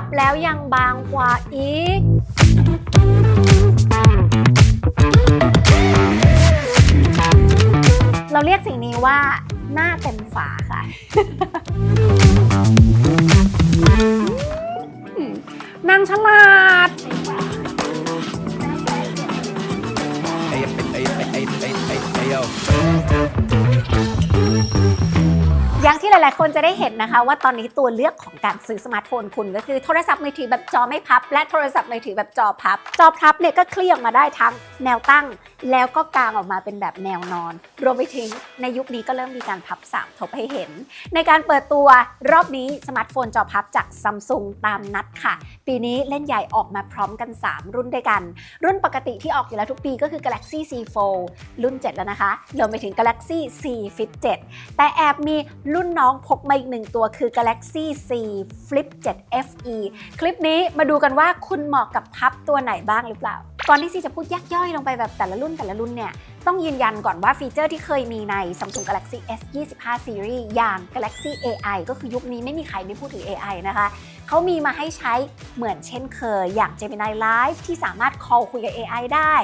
บแล้วยังบางกว่าอีก เราเรียกสิ่งนี้ว่าหน้าเต็มฝาค่ะ นางฉลาด Hey, hey, hey, hey, hey, hey, hey, yo. อย่าง ที่หลายๆ คนจะได้เห็นนะคะว่าตอนนี้ตัวเลือกของการซื้อสมาร์ทโฟนคุณ ก็คือโทรศัพท์มือถือแบบจอไม่พับ และโทรศัพท์มือถือแบบจอพับ จอพับเนี่ยก็เคลี่ยออกมาได้ทั้งแนวตั้ง แล้วก็กางออกมาเป็นแบบแนวนอน รวมไปถึงในยุคนี้ก็เริ่มมีการพับสามทบให้เห็น ในการเปิดตัวรอบนี้สมาร์ทโฟนจอพับจากซัมซุงตามนัดค่ะ ปีนี้เล่นใหญ่ออกมาพร้อมกัน 3 รุ่นด้วยกัน รุ่นปกติที่ออกอยู่แล้วทุกปีก็คือ Galaxy C Fold รุ่น 7 แล้วนะคะรวมไปถึง Galaxy C Flip 7 แต่แอบมีรุ่นน้องพกมาอีกหนึ่งตัวคือ Galaxy C Flip 7 FE คลิปนี้มาดูกันว่าคุณเหมาะกับพับตัวไหนบ้างหรือเปล่า ก่อนที่ซีจะพูดยักย่อยลงไปแบบแต่ละรุ่นแต่ละรุ่นเนี่ย ต้องยืนยันก่อนว่าฟีเจอร์ที่เคยมีใน Samsung Galaxy S 25 Series อย่าง Galaxy AI ก็คือยุคนี้ไม่มีใครไม่พูดถึง AI นะคะ เขามีมาให้ใช้เหมือนเช่นเคย อย่าง Gemini Live ที่สามารถ call คุยกับ AI ได้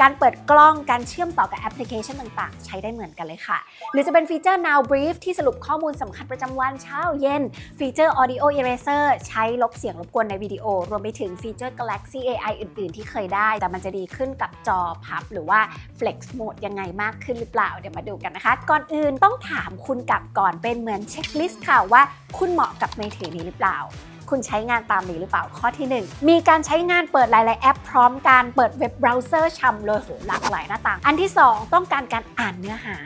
การเปิดกล้องการเชื่อมต่อกับแอปพลิเคชันต่างๆ ใช้ได้เหมือนกันเลยค่ะ หรือจะเป็นฟีเจอร์ Now Brief ที่สรุปข้อมูลสำคัญประจำวันเช้าเย็น ฟีเจอร์ Audio Eraser ใช้ลบเสียงรบกวนในวิดีโอ รวมไปถึงฟีเจอร์ Galaxy AI อื่นๆ ที่เคยได้ แต่มันจะดีขึ้นกับจอพับ หรือว่า Flex Mode ยังไงมากขึ้นหรือเปล่าเดี๋ยวมาดูกันนะคะ ก่อนอื่นต้องถามคุณกลับก่อนเป็นเหมือนเช็คลิสต์ค่ะว่า คุณเหมาะกับมือถือนี้หรือเปล่า คุณใช้งานตามนี้หรือเปล่าข้อที่ 1 มีการใช้งานเปิดหลายๆแอปพร้อมกันเปิดเว็บเบราว์เซอร์ชำเลยโหหลากหลายหน้าต่าง อันที่ 2 ต้องการการอ่านเนื้อหา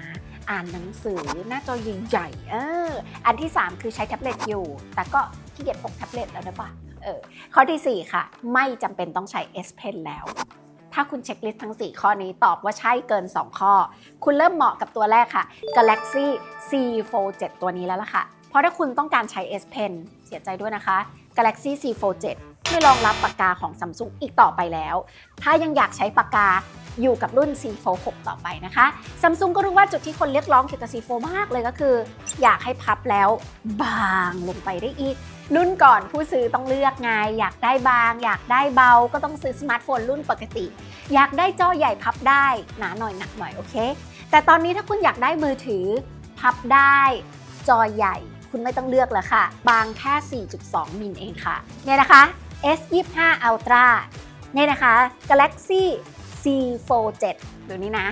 อ่านหนังสือหน้าจอใหญ่ๆเออ อันที่ 3 คือใช้แท็บเล็ตอยู่ แต่ก็ขี้เกียจพกแท็บเล็ตแล้วนะปะเออ ข้อทีสี่4 ค่ะ ไม่จำเป็นต้องใช้ S Pen แล้ว ถ้าคุณเช็คลิสต์ทั้ง 4 ข้อนี้ตอบว่าใช่เกิน 2 ข้อ คุณเริ่มเหมาะกับตัวแรกค่ะ Galaxy C Fold 7ตัวนี้แล้วล่ะค่ะ เพราะถ้าคุณต้องการใช้ S Pen เสียใจด้วยนะคะ Galaxy C Fold 7 ไม่รองรับปากกาของ Samsung อีกต่อไปแล้ว ถ้ายังอยากใช้ปากกาอยู่กับรุ่น C Fold 6 ต่อไปนะคะ Samsung ก็รู้ว่าจุดที่คนเรียกร้องเกี่ยวกับ C Fold มากเลยก็คือ อยากให้พับแล้วบางลงไปได้อีก รุ่นก่อนผู้ซื้อต้องเลือกไง อยากได้บาง อยากได้เบา ก็ต้องซื้อสมาร์ทโฟนรุ่นปกติ อยากได้จอใหญ่พับได้หนาหน่อยหนักหน่อยโอเค แต่ตอนนี้ถ้าคุณอยากได้มือถือพับได้จอใหญ่ คุณไม่ต้องเลือกแล้วค่ะ บางแค่ 4.2 มิลเองค่ะ เนี่ยนะคะ S25 Ultra เนี่ยนะคะ Galaxy C Fold 7ดูนี่นะ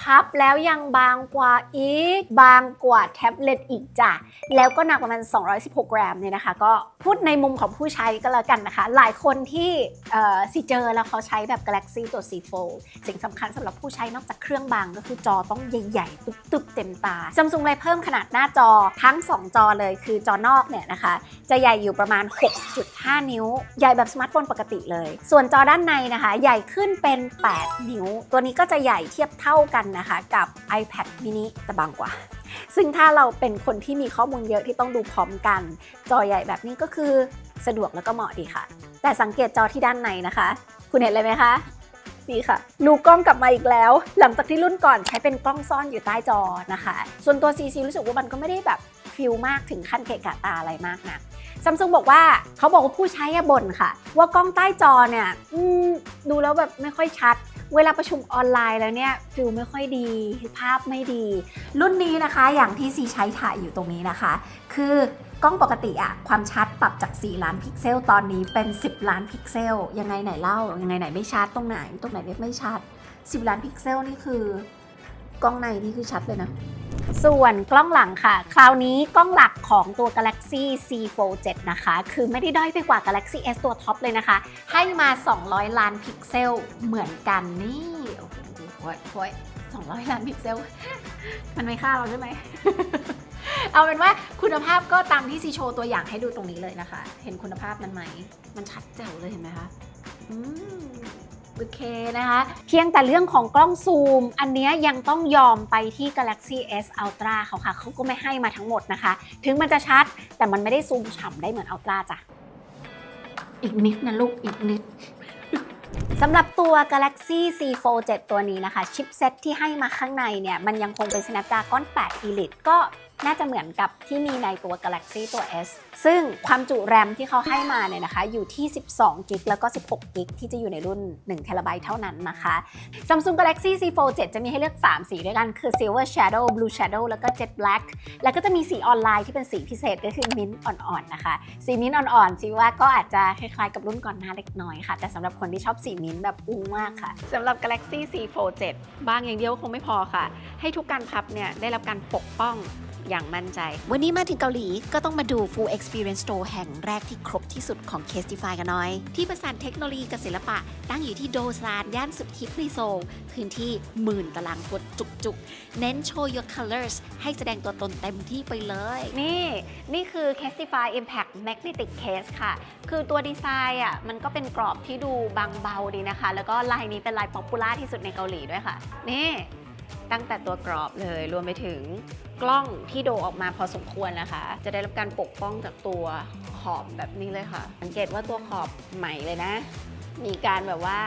พับแล้วยังบางกว่าอีก บางกว่าแท็บเล็ตอีกจ้ะ แล้วก็หนักประมาณ 216 กรัมเนี่ยนะคะ ก็ พูดในมุมของผู้ใช้ก็แล้วกันนะคะ หลายคนที่เอ่อสิเจอแล้วเขาใช้แบบ Galaxy ตัว C Fold สิ่งสำคัญสำหรับผู้ใช้นอกจากเครื่องบางก็คือจอต้องใหญ่ๆ ตึบๆ เต็มตา Samsung เลยเพิ่มขนาดหน้าจอทั้ง 2 จอเลยคือจอนอกเนี่ยนะคะ จะใหญ่อยู่ประมาณ 6.5 นิ้ว ใหญ่แบบสมาร์ทโฟนปกติเลย ส่วนจอด้านในนะคะ ใหญ่ขึ้นเป็น 8 นิ้ว ตัวนี้ก็จะใหญ่เทียบเท่ากันนะคะ กับ iPad mini แต่บางกว่า ซึ่งถ้าเราเป็นคนที่มีข้อมูลเยอะที่ต้องดูพร้อมกัน จอใหญ่แบบนี้ก็คือสะดวกแล้วก็เหมาะดีค่ะ แต่สังเกตจอที่ด้านในนะคะ คุณเห็นเลยไหมคะนี่ค่ะดูกล้องกลับมาอีกแล้ว หลังจากที่รุ่นก่อนใช้เป็นกล้องซ่อนอยู่ใต้จอนะคะ ส่วนตัว CC รู้สึกว่ามันก็ไม่ได้แบบฟิลมากถึงขั้นเกะกะตาอะไรมากนะซัมซุงบอกว่าเขาบอกว่าผู้ใช้บ่นค่ะ ว่ากล้องใต้จอเนี่ยดูแล้วแบบไม่ค่อยชัด เวลาประชุมออนไลน์แล้วเนี่ยฟิลไม่ค่อยดี ภาพไม่ดี รุ่นนี้นะคะอย่างที่ซีใช้ถ่ายอยู่ตรงนี้นะคะ คือกล้องปกติอะความชัดปรับจาก 4 ล้านพิกเซล ตอนนี้เป็น 10 ล้านพิกเซล ยังไงไหนเล่า ยังไงไหนไม่ชัดตรงไหน ตรงไหนไม่ชัด 10 ล้านพิกเซลนี่คือ กล้องในนี่คือชัดเลยนะ ส่วนกล้องหลังค่ะ คราวนี้กล้องหลักของตัว Galaxy C Fold 7 นะคะ คือไม่ได้ด้อยไปกว่า Galaxy S ตัวท็อปเลยนะคะ ให้มา 200 ล้านพิกเซลเหมือนกันนี่โอ้โหโว้ย200 ล้านพิกเซล มันไม่ฆ่าเราใช่ไหม เอาเป็นว่าคุณภาพก็ตามที่ซีโชว์ตัวอย่างให้ดูตรงนี้เลยนะคะ เห็นคุณภาพมันไหม มันชัดแจ๋วเลยเห็นไหมคะ อืม โอเคนะคะ เพียงแต่เรื่องของกล้องซูม อันเนี้ยยังต้องยอมไปที่ Galaxy S Ultra เขาค่ะ เขาก็ไม่ให้มาทั้งหมดนะคะ ถึงมันจะชัด แต่มันไม่ได้ซูมฉ่ำได้เหมือน Ultra จ้ะ อีกนิดนะลูก อีกนิดสำหรับตัว Galaxy C Fold 7ตัวนี้นะคะ ชิปเซ็ตที่ให้มาข้างในเนี่ย มันยังคงเป็น Snapdragon 8 Elite ก็ น่าจะเหมือนกับที่มีในตัว Galaxy ตัว S ซึ่งความจุแรมที่เขาให้มาเนี่ยนะคะ อยู่ที่ 12กิกแล้วก็ 16กิกที่จะอยู่ในรุ่น1 t b เท่านั้นนะคะ Samsung Galaxy C Fold 7 จะมีให้เลือก 3 สีด้วยกัน คือ Silver Shadow Blue Shadow แล้วก็ Jet Black แล้วก็จะมีสีออนไลน์ที่เป็นสีพิเศษก็คือมิ้นอ่อนๆนะคะ สีมิ้นอ่อนๆซีว่าก็อาจจะคล้ายๆกับรุ่นก่อนหน้าเล็กน้อยค่ะ แต่สำหรับคนที่ชอบสีมิ้นแบบอุ้มากค่ะสำหรับ Galaxy C Fold 7 บางอย่างเดียวคงไม่พอค่ะ ให้ทุกการพับเนี่ยได้รับการปกป้อง อย่างมั่นใจ วันนี้มาถึงเกาหลีก็ต้องมาดู Full Experience Store แห่งแรกที่ครบที่สุดของ Castify กันหน่อย ที่ประสานเทคโนโลยีกับศิลปะ ตั้งอยู่ที่โดซานย่านสุดฮิตในโซลพื้นที่หมื่นตารางฟุตจุกๆ เน้นโชว์ your colors ให้แสดงตัวตนเต็มที่ไปเลย นี่ นี่คือ Castify Impact Magnetic Case ค่ะ คือตัวดีไซน์อะมันก็เป็นกรอบที่ดูบางเบาดีนะคะ แล้วก็ลายนี้เป็นลายป๊อปปูล่าที่สุดในเกาหลีด้วยค่ะ นี่ ตั้งแต่ตัวกรอบเลย รวมไปถึงกล้องที่โดออกมาพอสมควรนะคะ จะได้รับการปกป้องจากตัวขอบแบบนี้เลยค่ะ สังเกตว่าตัวขอบใหม่เลยนะ มีการแบบว่า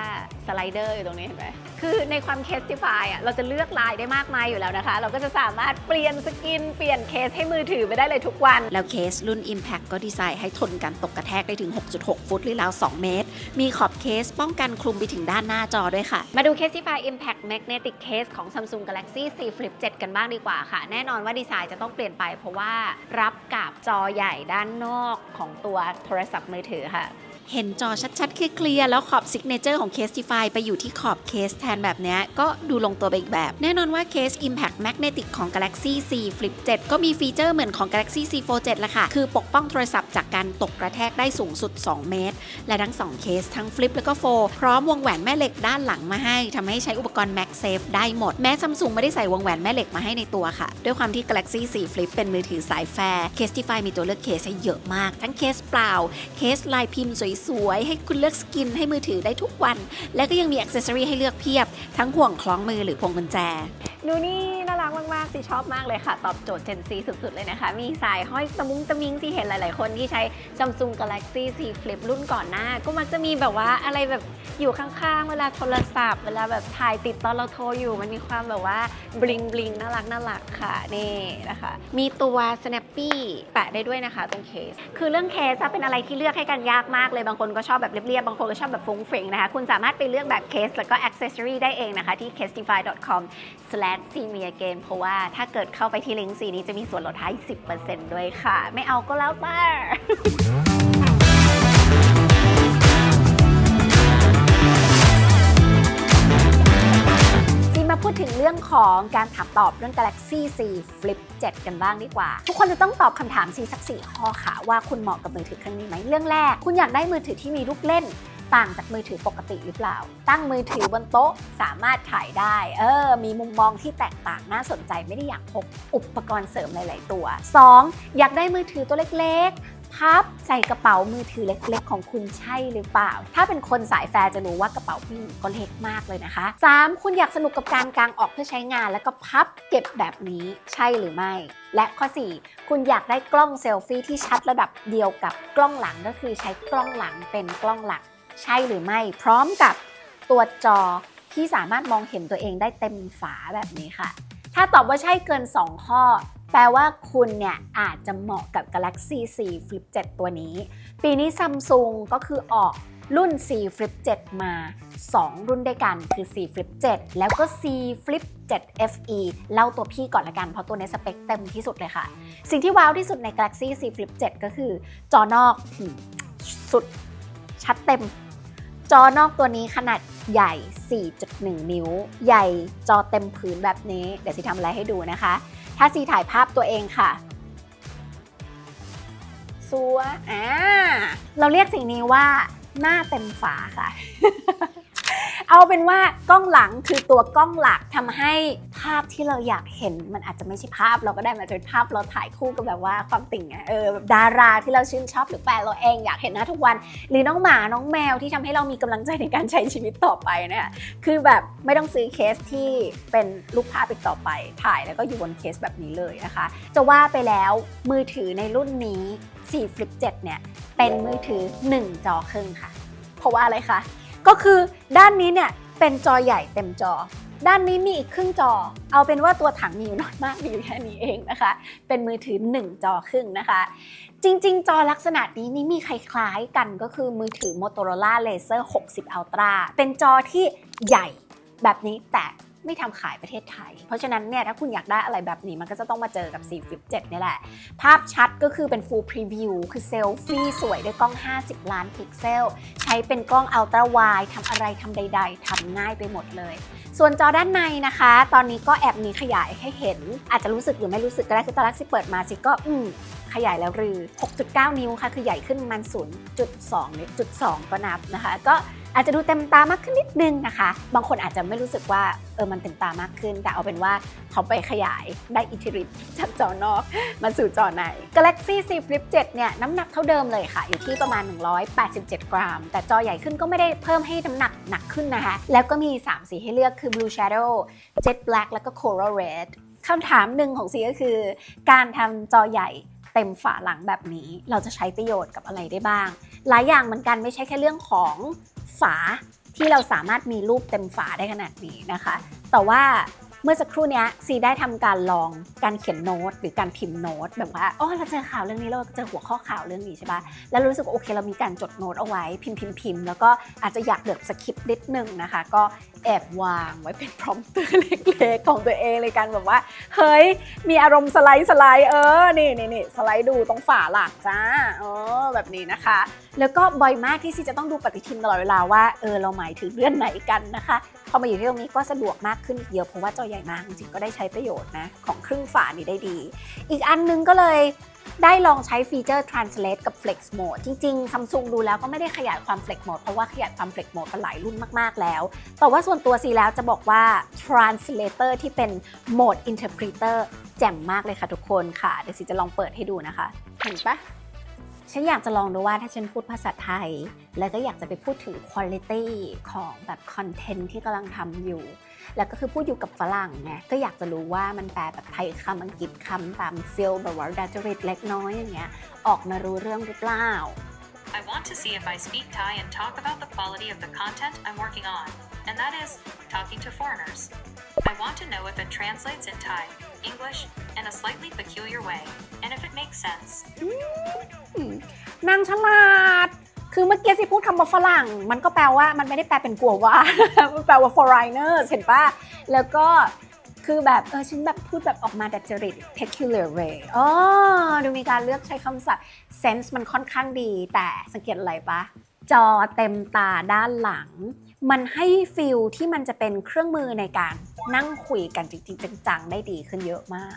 สไลเดอร์อยู่ตรงนี้เห็นไหมคือในความเคสติฟายอะเราจะเลือกลายได้มากมายอยู่แล้วนะคะ เราก็จะสามารถเปลี่ยนสกิน เปลี่ยนเคสให้มือถือไปได้เลยทุกวัน แล้วเคสรุ่น Impact ก็ดีไซน์ให้ทนการตกกระแทกได้ถึง 6.6 ฟุตหรือราว 2 เมตร มีขอบเคสป้องกันคลุมไปถึงด้านหน้าจอด้วยค่ะ มาดู Castify Impact Magnetic Case ของ Samsung Galaxy C Flip 7 กันบ้างดีกว่าค่ะ แน่นอนว่าดีไซน์จะต้องเปลี่ยนไปเพราะว่ารับกับจอใหญ่ด้านนอกของตัวโทรศัพท์มือถือค่ะ เห็นจอชัดๆเคลียร์ๆแล้วขอบซิกเนเจอร์ของ Castify ไปอยู่ที่ขอบเคสแทนแบบนี้ก็ดูลงตัวไปอีกแบบ แน่นอนว่าเคส Impact Magnetic ของ Galaxy C Flip 7 ก็มีฟีเจอร์เหมือนของ Galaxy C Fold 7ละค่ะ คือปกป้องโทรศัพท์จากการตกกระแทกได้สูงสุด 2 เมตร และทั้ง 2 เคสทั้ง Flip แล้วก็ Fold พร้อมวงแหวนแม่เหล็กด้านหลังมาให้ทำให้ใช้อุปกรณ์ MagSafe ได้หมด แม้ Samsung ไม่ได้ใส่วงแหวนแม่เหล็กมาให้ในตัวค่ะ ด้วยความที่ Galaxy C Flip เป็นมือถือสายแฟร์ Castify มีตัวเลือกเคสให้เยอะมาก ทั้งเคสเปล่าเคสลายพิมพ์สวยๆ ให้คุณเลือกสกินให้มือถือได้ทุกวัน และก็ยังมีอ c เซสซอรีให้เลือกเพียบ ทั้งห่วงคล้องมือหรือพวงกุญแจ ดูนี่น่ารักมากๆสิชอบมากเลยค่ะ ตอบโจทย์ Gen Z สุด ๆ เลยนะคะ มีสายห้อยตะมุงตะมิงที่เห็นหลาย ๆ คนที่ใช้ Samsung Galaxy C Flip รุ่นก่อนหน้า ก็มักจะมีแบบว่าอะไรแบบอยู่ข้าง ๆ เวลาโทรศัพท์ เวลาแบบถ่ายติดตอนเราโทรอยู่ มันมีความแบบว่าบลิงบลิงน่ารักน่ารักค่ะนี่นะคะ มีตัว Snappy แปะได้ด้วยนะคะตรงเคส คือเรื่องเคสเป็นอะไรที่เลือกให้กันยากมากเลยบางคนก็ชอบแบบเรียบๆบางคนก็ชอบแบบฟุ้งเฟิงนะคะคุณสามารถไปเลือกแบบเคสแล้วก็ accessory ได้เองนะคะที่ castify.com slash see me again เพราะว่าถ้าเกิดเข้าไปที่ลิงก์สีนี้จะมีส่วนลดให้10%ด้วยค่ะ ไม่เอาก็แล้วแต่ซีมาพูดถึงเรื่องของการถามตอบเรื่อง Galaxy C Flip 7 กันบ้างดีกว่า ทุกคนจะต้องตอบคำถาม C สัก4ข้อค่ะ ว่าคุณเหมาะกับมือถือเครื่องนี้ไหมเรื่องแรก คุณอยากได้มือถือที่มีลูกเล่น ต่างจากมือถือปกติหรือเปล่า ตั้งมือถือบนโต๊ะสามารถถ่ายได้ เออ มีมุมมองที่แตกต่างน่าสนใจไม่ได้อยากพกอุปกรณ์เสริมหลาย ๆ ตัว 2. อยากได้มือถือตัวเล็กๆพับใส่กระเป๋ามือถือเล็กๆ ของคุณใช่หรือเปล่า ถ้าเป็นคนสายแฟร์จะรู้ว่ากระเป๋าผู้หญิงก็เล็กมากเลยนะคะ 3. คุณอยากสนุกกับการกางออกเพื่อใช้งาน แล้วก็พับเก็บแบบนี้ใช่หรือไม่ และข้อ 4 คุณอยากได้กล้องเซลฟี่ที่ชัดระดับเดียวกับกล้องหลังก็คือใช้กล้องหลังเป็นกล้องหลัก ใช่หรือไม่พร้อมกับตัวจอที่สามารถมองเห็นตัวเองได้เต็มฝาแบบนี้ค่ะ ถ้าตอบว่าใช่เกิน 2 ข้อ แปลว่าคุณเนี่ยอาจจะเหมาะกับ Galaxy C Flip 7 ตัวนี้ ปีนี้ Samsung ก็คือออกรุ่น C Flip 7 มา 2 รุ่นด้วยกันคือ C Flip 7 แล้วก็ C Flip 7 FE เล่าตัวพี่ก่อนละกันเพราะตัวในสเปคเต็มที่สุดเลยค่ะ สิ่งที่ว้าวที่สุดใน Galaxy C Flip 7 ก็คือ จอนอกสุดชัดเต็ม จอนอกตัวนี้ขนาดใหญ่ 4.1 นิ้ว ใหญ่จอเต็มพื้นแบบนี้ เดี๋ยวสิทำอะไรให้ดูนะคะ ถ้าซีถ่ายภาพตัวเองค่ะซัวอ่าเราเรียกสิ่งนี้ว่าหน้าเต็มฝาค่ะ เอาเป็นว่ากล้องหลังคือตัวกล้องหลักทำให้ภาพที่เราอยากเห็น มันอาจจะไม่ใช่ภาพเราก็ได้มาเป็นภาพเราถ่ายคู่กับแบบว่าความติ่งอะเออแบบดาราที่เราชื่นชอบหรือแฟนเราเองอยากเห็นหน้าทุกวัน หรือน้องหมาน้องแมวที่ทำให้เรามีกำลังใจในการใช้ชีวิตต่อไปเนี่ยคือแบบไม่ต้องซื้อเคสที่เป็นรูปภาพอีกต่อไป ถ่ายแล้วก็อยู่บนเคสแบบนี้เลยนะคะ จะว่าไปแล้วมือถือในรุ่นนี้4 Flip 7เนี่ยเป็นมือถือ 1 จอครึ่งค่ะ เพราะว่าอะไรคะ ก็คือด้านนี้เนี่ยเป็นจอใหญ่เต็มจอ ด้านนี้มีอีกครึ่งจอ เอาเป็นว่าตัวถังมีอยู่น้อยมากมีอยู่แค่นี้เองนะคะ เป็นมือถือ 1 จอครึ่งนะคะ จริง ๆ จอลักษณะนี้นี่มีคล้ายๆกันก็คือมือถือ Motorola Laser 60 Ultra เป็นจอที่ใหญ่แบบนี้แต่ ไม่ทำขายประเทศไทย เพราะฉะนั้นเนี่ยถ้าคุณอยากได้อะไรแบบนี้มันก็จะต้องมาเจอกับ C Flip 7นี่แหละ ภาพชัดก็คือเป็น Full Preview คือเซลฟี่สวยด้วยกล้อง 50 ล้านพิกเซล ใช้เป็นกล้อง Ultra Wide ทำอะไรทำใด ๆทำง่ายไปหมดเลย ส่วนจอด้านในนะคะ ตอนนี้ก็แอบมีขยายให้เห็น อาจจะรู้สึกหรือไม่รู้สึกก็ได้คือตอนแรกที่เปิดมาสิก็อืมขยายแล้วรือ 6.9 นิ้วค่ะ คือใหญ่ขึ้นมัน0.2นิ้ว2ก็นับนะคะ ก็ อาจจะดูเต็มตามากขึ้นนิดนึงนะคะ บางคนอาจจะไม่รู้สึกว่าเออมันเต็มตามากขึ้น แต่เอาเป็นว่าเขาไปขยายได้อิทธิฤทธิ์จากจอนอกมาสู่จอใน Galaxy Z Flip 7 เนี่ยน้ำหนักเท่าเดิมเลยค่ะ อยู่ที่ประมาณ 187 กรัม แต่จอใหญ่ขึ้นก็ไม่ได้เพิ่มให้น้ำหนักหนักขึ้นนะคะ แล้วก็มี 3 สีให้เลือกคือ Blue Shadow Jet Black แล้วก็ Coral Red คำถามหนึ่งของซีก็คือ การทำจอใหญ่เต็มฝาหลังแบบนี้ เราจะใช้ประโยชน์กับอะไรได้บ้าง หลายอย่างเหมือนกันไม่ใช่แค่เรื่องของ ฝาที่เราสามารถมีรูปเต็มฝาได้ขนาดนี้นะคะ แต่ว่าเมื่อสักครู่นี้ซีได้ทำการลองการเขียนโน้ต หรือการพิมพ์โน้ตแบบว่าอ๋อเราเจอข่าวเรื่องนี้เราเจอหัวข้อข่าวเรื่องนี้ใช่ปะแล้วรู้สึกว่าโอเคเรามีการจดโน้ตเอาไว้พิมพ์พิมพ์พิมพ์แล้วก็อาจจะอยากเดือบสคริปต์นิดนึงนะคะ ก็ แอบวางไว้เป็นพร้อมเตอร์เล็กๆของตัวเองเลยกันแบบว่า เฮ้ย มีอารมณ์สไลด์สไลด์เออ นี่นี่นี่สไลด์ดูตรงฝาหลังจ้าเออแบบนี้นะคะ แล้วก็บ่อยมากที่ซีจะต้องดูปฏิทินตลอดเวลาว่าเออเราหมายถึงเรื่องไหนกันนะคะพอมาอยู่ที่ตรงนี้ก็สะดวกมากขึ้นอีกเยอะเพราะว่าจอใหญ่มากจริงๆก็ได้ใช้ประโยชน์นะของครึ่งฝานี้ได้ดี อีกอันนึงก็เลย ได้ลองใช้ฟีเจอร์ translate กับ flex mode จริงๆ Samsung ดูแล้วก็ไม่ได้ขยายความ flex mode เพราะว่าขยายความ flex mode กันหลายรุ่นมากๆแล้ว แต่ว่าส่วนตัวซีแล้วจะบอกว่า translator ที่เป็น mode interpreter แจ่มมากเลยค่ะทุกคนค่ะ เดี๋ยวซีจะลองเปิดให้ดูนะคะ เห็นปะฉันอยากจะลองดูว่าถ้าฉันพูดภาษาไทย แล้วก็อยากจะไปพูดถึงคุณภาพของแบบคอนเทนต์ที่กำลังทำอยู่ แล้วก็คือพูดอยู่กับฝรั่งไงก็อยากจะรู้ว่ามันแปลแบบไทยคำอังกฤษคำตามฟิลแบบว่าดัจจริตเล็กน้อยอย่างเงี้ยออกมารู้เรื่องหรือเปล่า I want to see if I speak Thai and talk about the quality of the content I'm working on, and that is talking to foreigners. I want to know if it translates in Thai, English, in a slightly peculiar way, and if it makes sense. นางฉลาด คือเมื่อกี้สิพูดคำว่าฝรั่ง มันก็แปลว่ามันไม่ได้แปลเป็นกลัวว่า มันแปลว่า foreigners เห็นปะแล้วก็คือแบบเออฉันแบบพูดแบบออกมาดัดจริต peculiar way อ๋อดูมีการเลือกใช้คำศัพท์ sense มันค่อนข้างดี แต่สังเกตอะไรปะจอเต็มตาด้านหลัง มันให้ฟิลที่มันจะเป็นเครื่องมือในการนั่งคุยกันจริงๆจังๆได้ดีขึ้นเยอะมาก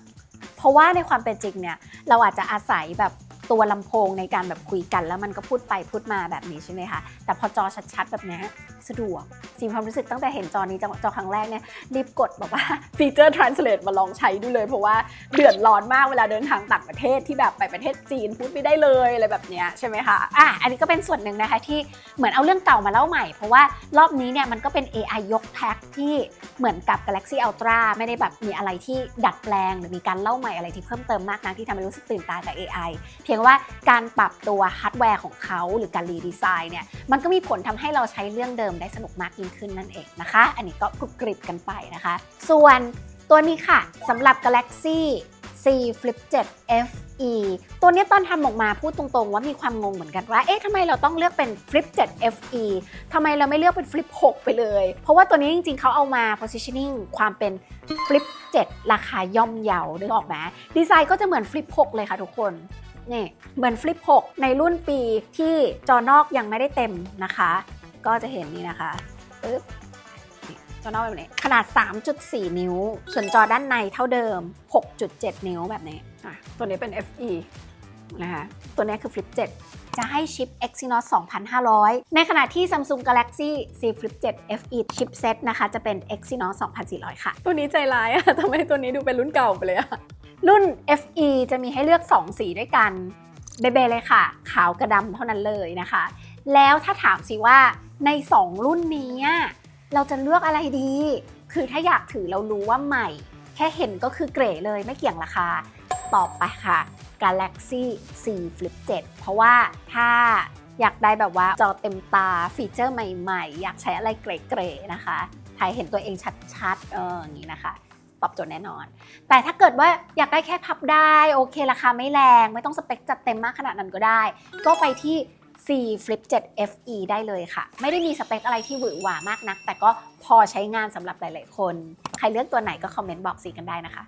เพราะว่าในความเป็นจริงเนี่ย เราอาจจะอาศัยแบบ ตัวลำโพงในการแบบคุยกัน แล้วมันก็พูดไปพูดมาแบบนี้ใช่ไหมคะแต่พอจอชัดๆแบบนี้ สะดวกจริงความรู้สึกตั้งแต่เห็นจอนี้จอครั้งแรกเนี่ยรีบกดแบบว่าฟีเจอร์ translate มาลองใช้ดูเลย เพราะว่าเดือดร้อนมากเวลาเดินทางต่างประเทศที่แบบไปประเทศจีนพูดไม่ได้เลยอะไรแบบเนี้ยใช่ไหมคะอะอันนี้ก็เป็นส่วนหนึ่งนะคะที่เหมือนเอาเรื่องเก่ามาเล่าใหม่ เพราะว่ารอบนี้เนี่ยมันก็เป็น AI ยกแพ็คที่เหมือนกับ Galaxy Ultra ไม่ได้แบบมีอะไรที่ดัดแปลง หรือมีการเล่าใหม่อะไรที่เพิ่มเติมมากนักที่ทำให้รู้สึกตื่นตากับ AI เพียงว่าการปรับตัวฮาร์ดแวร์ของเขาหรือการรีดีไซน์เนี่ยมันก็มีผลทำให้เราใช้เรื่องเดิมได้สนุกมากยิ่งขึ้นนั่นเองนะคะ อันนี้ก็กรุบกริบกันไปนะคะ ส่วนตัวนี้ค่ะสำหรับ Galaxy C Flip 7 FE ตัวนี้ตอนทำออกมาพูดตรงๆ ว่ามีความงงเหมือนกันว่า เอ๊ะทำไมเราต้องเลือกเป็น Flip 7 FE ทำไมเราไม่เลือกเป็น Flip 6 ไปเลย เพราะว่าตัวนี้จริงๆ เขาเอามา positioning ความเป็น Flip 7 ราคาย่อมเยานึกออกไหมดีไซน์ก็จะเหมือน Flip 6 เลยค่ะทุกคนนี่เหมือน Flip 6 ในรุ่นปีที่จอนอกยังไม่ได้เต็มนะคะ ก็จะเห็นนี่นะคะปึ๊บนี่จอนอกแบบนี้ขนาด 3.4 นิ้ว ส่วนจอด้านในเท่าเดิม 6.7 นิ้วแบบนี้อะตัวนี้เป็น FE นะคะตัวนี้คือ Flip 7 จะให้ชิป Exynos 2500 ในขณะที่ Samsung Galaxy Z Flip 7 FE ชิปเซตนะคะ จะเป็น Exynos 2400 ค่ะ ตัวนี้ใจร้ายอะทำไมตัวนี้ดูเป็นรุ่นเก่าไปเลยอะรุ่น FE จะมีให้เลือก 2 สีด้วยกันเบเบเลยค่ะ ขาวกระดำเท่านั้นเลยนะคะ แล้วถ้าถามสิว่า ใน 2 รุ่นนี้เราจะเลือกอะไรดี คือถ้าอยากถือเรารู้ว่าใหม่ แค่เห็นก็คือเกรเลยไม่เกี่ยงราคา ตอบไปค่ะ Galaxy C Flip 7 เพราะว่าถ้าอยากได้แบบว่าจอเต็มตาฟีเจอร์ใหม่ๆ อยากใช้อะไรเก๋ๆนะคะถ่ายเห็นตัวเองชัดๆ เอออย่างนี้นะคะตอบโจทย์แน่นอน แต่ถ้าเกิดว่าอยากได้แค่พับได้ โอเคราคาไม่แรง ไม่ต้องสเปคจัดเต็มมากขนาดนั้นก็ได้ ก็ไปที่ C Flip 7 FE ได้เลยค่ะ ไม่ได้มีสเปคอะไรที่หวือหวามากนัก แต่ก็พอใช้งานสำหรับหลาย ๆ คน ใครเลือกตัวไหนก็คอมเมนต์บอกสีกันได้นะคะ